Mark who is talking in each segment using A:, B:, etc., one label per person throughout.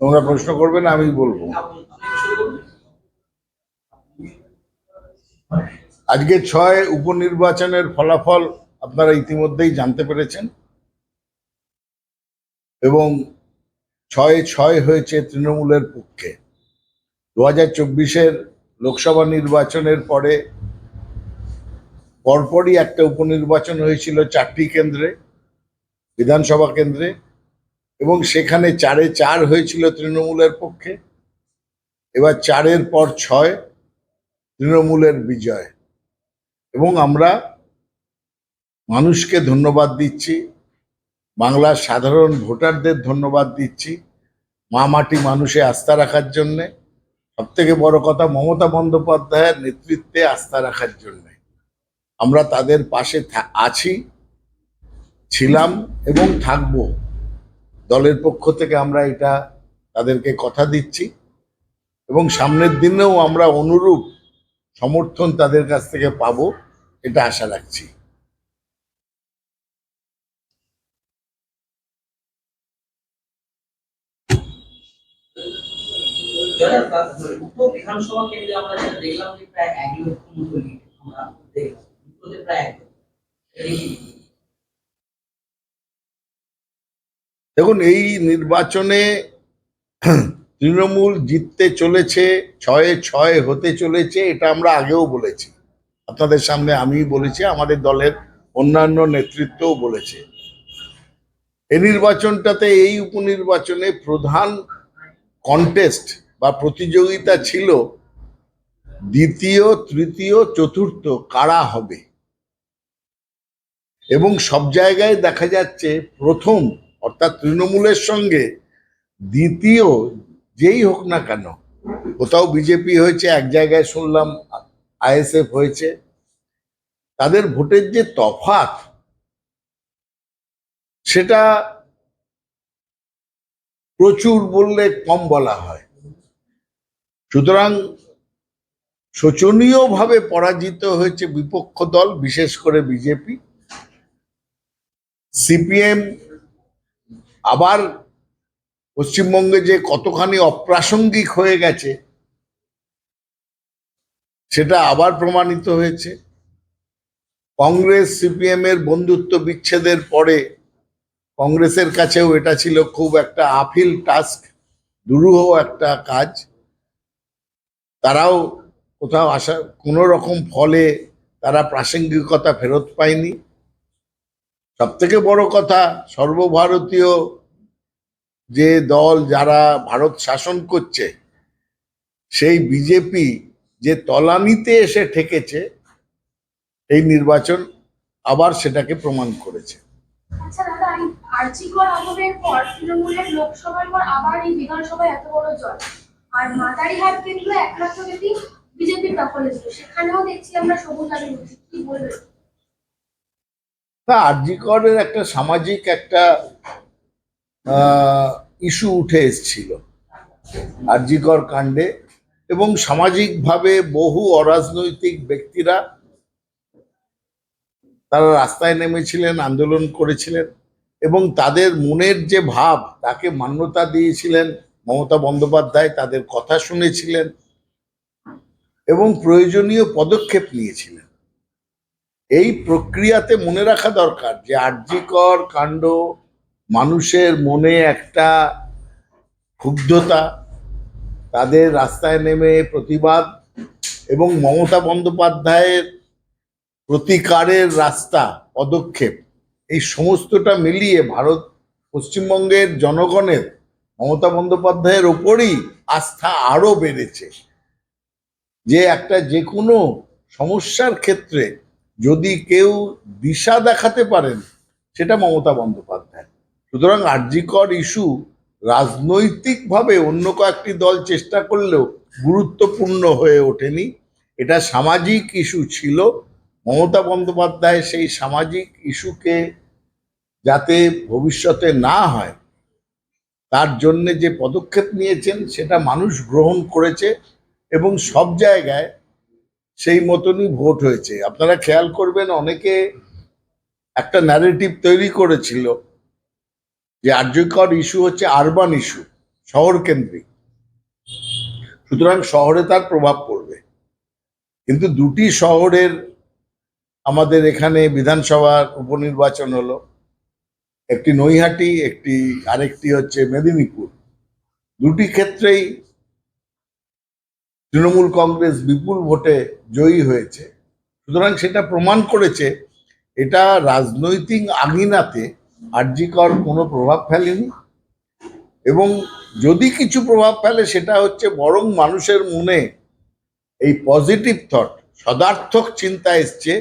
A: তোমরা প্রশ্ন করবে না, আমি বলব। আজকে ছয় উপনির্বাচনের ফলাফল আপনারা ইতিমধ্যেই জানতে পেরেছেন। এবং ছয় ছয় হয়েছে তৃণমূলের পক্ষে। দু হাজার চব্বিশের লোকসভা নির্বাচনের পরে পরপরই একটা উপনির্বাচন হয়েছিল চারটি কেন্দ্রে, বিধানসভা কেন্দ্রে, এবং সেখানে চারে চার হয়েছিল তৃণমূলের পক্ষে, এবার চারের পর ছয় তৃণমূলের বিজয়। এবং আমরা মানুষকে ধন্যবাদ দিচ্ছি, বাংলার সাধারণ ভোটারদের ধন্যবাদ দিচ্ছি, মা মাটি মানুষে আস্থা রাখার জন্যে সব থেকে বড় কথা মমতা বন্দ্যোপাধ্যায়ের নেতৃত্বে আস্থা রাখার জন্যে। আমরা তাদের পাশে আছি, ছিলাম এবং থাকব। দলের পক্ষ থেকে আমরা এটা তাদেরকে কথা দিচ্ছি এবং সামনের দিনেও আমরা অনুরূপ সমর্থন তাদের কাছ থেকে পাব এটা আশা রাখছি।
B: বিধানসভা কেন্দ্রে আমরা দেখলাম যে প্রায় এক লক্ষ মতো লিড আমরা দেখলাম দুটোতে প্রায় এক লক্ষ এটা কি?
A: দেখুন এই নির্বাচনে তৃণমূল জিততে চলেছে, ছয়ে ছয় হতে চলেছে, এটা আমরা আগেও বলেছি। আপনাদের সামনে আমি বলেছি, আমাদের দলের অন্যান্য নেতৃত্বও বলেছে। এই নির্বাচনটাতে এই উপনির্বাচনে প্রধান কন্টেস্ট বা প্রতিযোগিতা ছিল দ্বিতীয়, তৃতীয়, চতুর্থ কারা হবে? এবং সব জায়গায় দেখা যাচ্ছে প্রথম অর্থাৎ তৃণমূলের সঙ্গে, দ্বিতীয় যেই হোক না কেন, কোথাও বিজেপি হয়েছে, এক জায়গায় শুনলাম আইএসএফ হয়েছে, তাদের ভোটের যে তফাৎ, সেটা প্রচুর বললে কম বলা হয়। সুতরাং শোচনীয়ভাবে পরাজিত হয়েছে বিপক্ষ দল, বিশেষ করে বিজেপি। সিপিএম আবার পশ্চিমবঙ্গে যে কতখানি অপ্রাসঙ্গিক হয়ে গেছে, সেটা আবার প্রমাণিত হয়েছে। কংগ্রেস সিপিএম এর বন্ধুত্ব বিচ্ছেদের পরে কংগ্রেসের কাছেও এটা ছিল খুব একটা আফিল টাস্ক দুরূহ একটা কাজ। তারাও কোথাও আসা কোনো রকম ফলে তারা প্রাসঙ্গিকতা ফেরত পায়নি। সব থেকে বড় কথা, সর্বভারতীয় যে দল যারা ভারত শাসন করছে, সেই বিজেপি যে তলানিতে এসে ঠেকেছে, এই নির্বাচন আবার সেটাকে প্রমাণ করেছে।
C: আচ্ছা আর মাদারিহাট কেন্দ্র একমাত্র ব্যক্তি বিজেপির দখলে ছিল। সেখানেও দেখছি আমরা সবুজ আলী কি বলবেন?
A: তা আরজিকরের একটা সামাজিক একটা ইস্যু উঠে এসছিল আরজিকর কাণ্ডে এবং সামাজিকভাবে বহু অরাজনৈতিক ব্যক্তিরা তারা রাস্তায় নেমেছিলেন, আন্দোলন করেছিলেন এবং তাদের মনের যে ভাব তাকে মান্যতা দিয়েছিলেন, মমতা বন্দ্যোপাধ্যায় তাদের কথা শুনেছিলেন এবং প্রয়োজনীয় পদক্ষেপ নিয়েছিলেন। এই প্রক্রিয়াতে মনে রাখা দরকার যে আর্যিকর কাণ্ড মানুষের মনে একটা ক্ষুব্ধতা, তাদের রাস্তায় নেমে প্রতিবাদ এবং মমতা বন্দ্যোপাধ্যায়ের প্রতিকারের রাস্তা, পদক্ষেপ, এই সমস্তটা মিলিয়ে ভারত, পশ্চিমবঙ্গের জনগণের, মমতা বন্দ্যোপাধ্যায়ের ওপরই আস্থা আরও বেড়েছে। যে একটা যে কোনো সমস্যার ক্ষেত্রে যদি কেউ দিশা দেখাতে পারেন, সেটা মমতা বন্দ্যোপাধ্যায়। সুতরাং আর্যিকর ইস্যু রাজনৈতিকভাবে অন্য কয়েকটি দল চেষ্টা করলেও গুরুত্বপূর্ণ হয়ে ওঠেনি। এটা সামাজিক ইস্যু ছিল। মমতা বন্দ্যোপাধ্যায় সেই সামাজিক ইস্যুকে যাতে ভবিষ্যতে না হয়, তার জন্য যে পদক্ষেপ নিয়েছেন, সেটা মানুষ গ্রহণ করেছে এবং সব জায়গায় সেই মতনই ভোট হয়েছে। আপনারা খেয়াল করবেন, অনেকে একটা ন্যারেটিভ তৈরি করেছিল যে আর্যকর ইস্যু হচ্ছে আরবান ইস্যু শহর কেন্দ্রিক। সুতরাং শহরে তার প্রভাব পড়বে। কিন্তু দুটি শহরের আমাদের এখানে বিধানসভার উপনির্বাচন হলো, একটি নৈহাটি, একটি আরেকটি হচ্ছে মেদিনীপুর। দুটি ক্ষেত্রেই তৃণমূল কংগ্রেস বিপুল ভোটে জয়ী হয়েছে। সুতরাং সেটা প্রমাণ করেছে, এটা রাজনৈতিক আঙিনাতে আর্যিকর কোনো প্রভাব ফেলেনি। এবং যদি কিছু প্রভাব ফেলে, সেটা হচ্ছে বরং মানুষের মনে এই পজিটিভ থট সদার্থক চিন্তা এসছে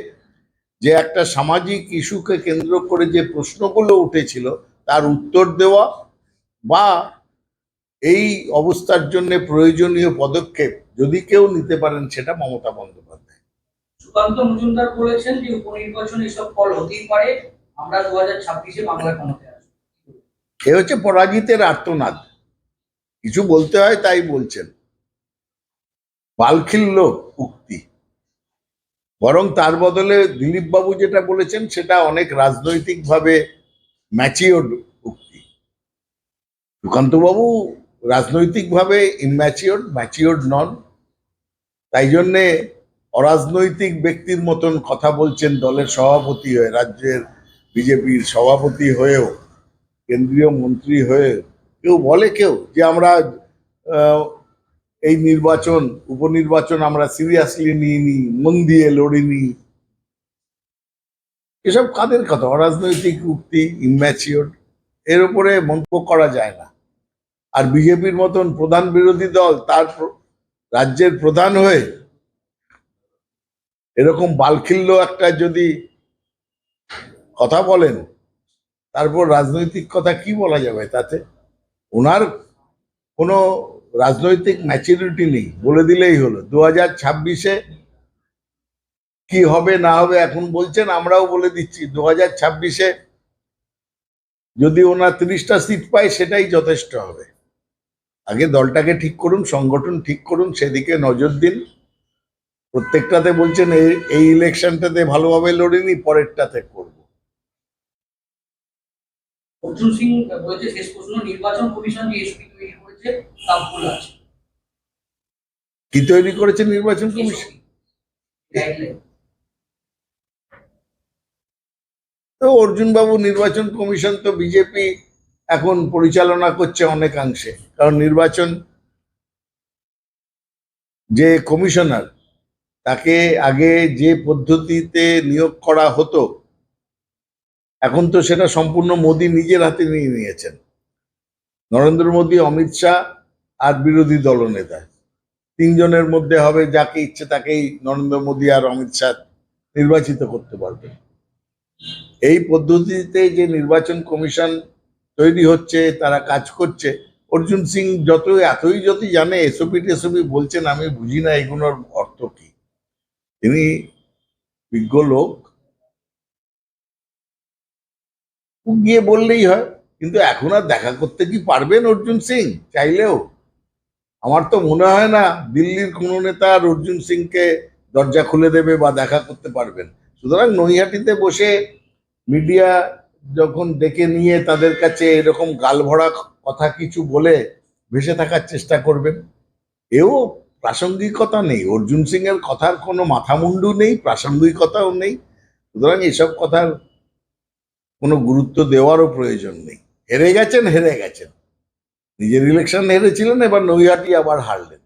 A: যে একটা সামাজিক ইস্যুকে কেন্দ্র করে যে প্রশ্নগুলো উঠেছিল, তার উত্তর দেওয়া বা এই অবস্থার জন্য প্রয়োজনীয় পদক্ষেপ যদি কেউ নিতে পারেন সেটা মমতা বন্দ্যোপাধ্যায়।
B: সুকান্ত মজুমদার বলেছেন যে উপনির্বাচনে এসব ফল হতেই পারে। আমরা দু হাজার ছাব্বিশে বাংলা ক্ষমতায়
A: এ হচ্ছে পরাজিতের আর্তনাদ। কিছু বলতে হয় তাই বলছেন। বালখিল্য উক্তি। বরং তার বদলে দিলীপ বাবু যেটা বলেছেন সেটা অনেক রাজনৈতিকভাবে ম্যাচিওর্ড উক্তি। সুকান্তবাবু রাজনৈতিকভাবে ইম্যাচিওর্ড ম্যাচিওর নন। তাই জন্যে অরাজনৈতিক ব্যক্তির মতন কথা বলছেন দলের সভাপতি হয়ে, রাজ্যের বিজেপির সভাপতি হয়েও, কেন্দ্রীয় মন্ত্রী হয়ে। কেউ বলে কেউ যে আমরা এই নির্বাচন, উপনির্বাচন আমরা সিরিয়াসলি নিইনি, মন দিয়ে লড়িনি। এসব কাদের কথা? অরাজনৈতিক উক্তি ইম্যাচিওর এর উপরে মন্তব্য করা যায় না। আর বিজেপির মতন প্রধান বিরোধী দল তার রাজ্যের প্রধান হয়ে এরকম বালখিল্য একটা যদি কথা বলেন, তারপর রাজনৈতিক কথা কি বলা যাবে তাতে? ওনার কোনো রাজনৈতিক ম্যাচুরিটি নেই, বলে দিলেই হলো। দু হাজার ছাব্বিশে কি হবে না হবে এখন বলছেন, আমরাও বলে দিচ্ছি। দু হাজার ছাব্বিশে যদি ওনার তিরিশটা সিট পায়, সেটাই যথেষ্ট হবে। আগে দলটাকে ঠিক করুন সংগঠন ঠিক করুন সেদিকে নজর দিন। প্রত্যেকটাতে বলছেন এই এই ইলেকশনটাতে ভালোভাবে লড়িনি পরেরটাতে করব।
B: অর্জুন সিং বলেছে শেষ প্রশ্ন নির্বাচন কমিশন যে এসপি তৈরি করেছে তা ভুল আছে।
A: কি তৈরি করেছে নির্বাচন কমিশন? তো অর্জুন বাবু নির্বাচন কমিশন তো বিজেপি এখন পরিচালনা করছে অনেকাংশে। কারণ নির্বাচন যে কমিশনার, তাকে আগে যে পদ্ধতিতে নিয়োগ করা হতো, এখন তো সেটা সম্পূর্ণ মোদী নিজের হাতে নিয়ে নিয়েছেন। নরেন্দ্র মোদী, অমিত শাহ আর বিরোধী দলনেতা। তিনজনের মধ্যে হবে যাকে ইচ্ছে তাকেই নরেন্দ্র মোদী আর অমিত শাহ নির্বাচিত করতে পারবে এই পদ্ধতিতে যে নির্বাচন কমিশন তৈরি হচ্ছে, তারা কাজ করছে। অর্জুন সিং যত, এতই যতই জানে এসওপি টেসওপি বলছেন, আমি বুঝি না এগুলোর অর্থ কি। তিনি বিজ্ঞ লোক। গিয়ে বললেই হয়, কিন্তু এখন আর দেখা করতে কি পারবেন অর্জুন সিং? চাইলেও। আমার তো মনে হয় না, দিল্লির কোনো নেতা আর অর্জুন সিংকে দরজা খুলে দেবে বা দেখা করতে পারবেন। সুতরাং নৈহাটিতে বসে মিডিয়া যখন ডেকে নিয়ে তাদের কাছে এরকম গালভরা কথা কিছু বলে ভেসে থাকার চেষ্টা করবেন? এও প্রাসঙ্গিকতা নেই। অর্জুন সিং এর কথার কোনো মাথামুন্ডু নেই, প্রাসঙ্গিকতাও নেই। সুতরাং এসব কথার কোনো গুরুত্ব দেওয়ারও প্রয়োজন নেই। হেরে গেছেন হেরে গেছেন। নিজের ইলেকশন হেরেছিলেন, এবার নৈহাটি আবার হারলেন।